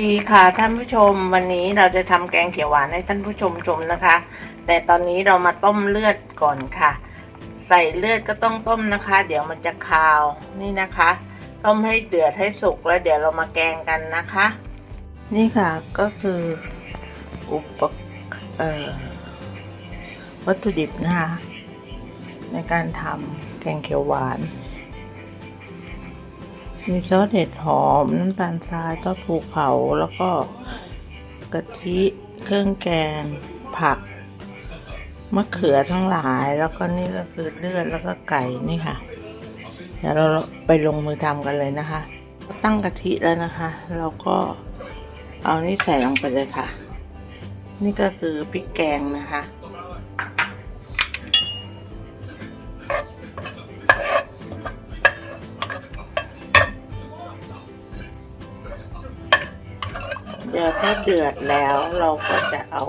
ดีค่ะท่านผู้ชมวันนี้เราจะทำแกงเขียวหวานให้ท่านผู้ชมชมนะคะ แต่ตอนนี้เรามาต้มเลือดก่อนค่ะ ใส่เลือดก็ต้องต้มนะคะ เดี๋ยวมันจะคาวนี่นะคะ ต้มให้เดือดให้สุกแล้วเดี๋ยวเรามาแกงกันนะคะ นี่ค่ะก็คืออุปกเอ่อวัตถุดิบนะคะในการทำแกงเขียวหวาน มีซอสเห็ดหอม น้ำตาลทรายซอสภูเขาแล้วก็กะทิเครื่องแกง ผัก มะเขือทั้งหลาย แล้วก็นี่ก็คือเลือดแล้วก็ไก่นี่ค่ะ เดี๋ยวเราไปลงมือทำกันเลยนะคะ ตั้งกะทิแล้วนะคะเราก็เอานี่ใส่ลงไปเลยค่ะ นี่ก็คือพริกแกงนะคะ ถ้าเดือดแล้วเราก็จะเอา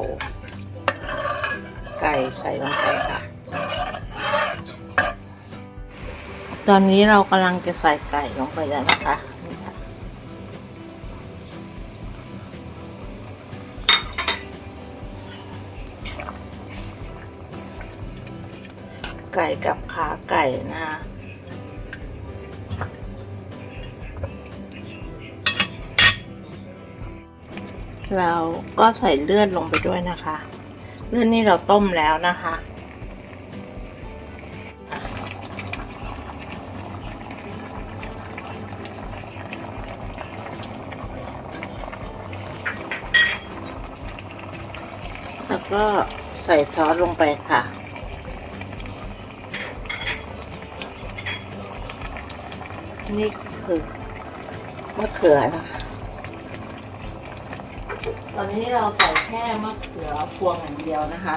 ไก่ใส่ลงไปค่ะ ตอนนี้เรากำลังจะใส่ไก่ลงไปแล้วนะคะนี่ค่ะไก่กับขาไก่นะคะ เราก็ใส่เลือดลงไปด้วยนะคะ เลือดนี่เราต้มแล้วนะคะแล้วก็ใส่ซอสลงไปค่ะ นี่คือมะเขือนะคะ ตอนนี้เราใส่แค่มะเขือพวงอย่างเดียวนะคะ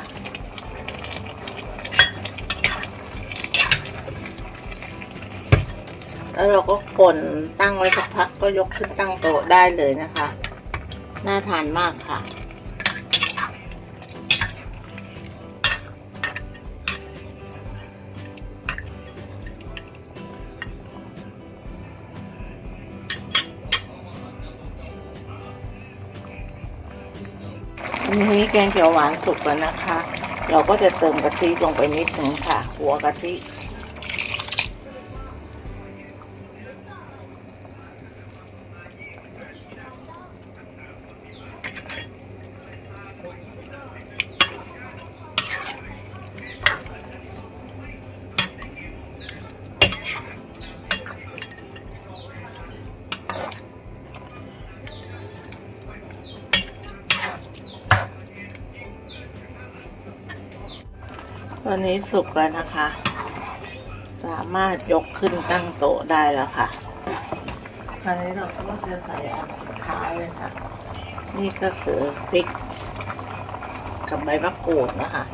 แล้วเราก็คนตั้งไว้สักพักก็ยกขึ้นตั้งโต๊ะได้เลยนะคะ น่าทานมากค่ะ นนี้แกงเขียวหวานสุกแล้วนะคะ เราก็จะเติมกะทิลงไปนิดหนึ่งค่ะ หัวกะทิ ตอนนี้สุกแล้วนะคะ สามารถยกขึ้นตั้งโต๊ะได้แล้วค่ะคราวนี้เราก็จะใส่อันสุดท้ายเลยค่ะ นี่ก็คือพริก กับใบมะกรูดนะคะ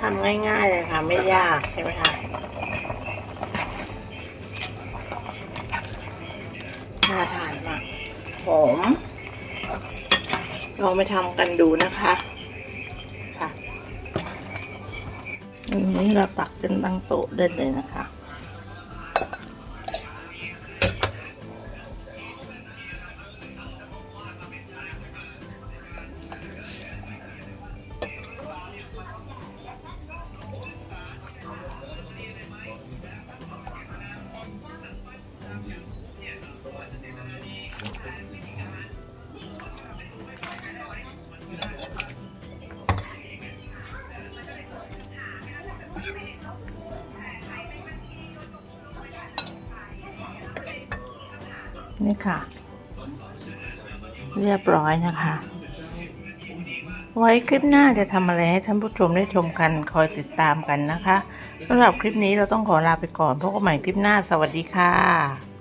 ทำง่ายๆเลยค่ะ ไม่ยากใช่ไหมคะน่าทานมากหอมลองไปทำกันดูนะคะ อันนี้เราตักจนตั้งโต๊ะได้เลยนะคะ นี่ค่ะ เรียบร้อยนะคะ ไว้คลิปหน้าจะทำอะไรให้ท่านผู้ชมได้ชมกันคอยติดตามกันนะคะสำหรับคลิปนี้เราต้องขอลาไปก่อนพบกันใหม่คลิปหน้าสวัสดีค่ะ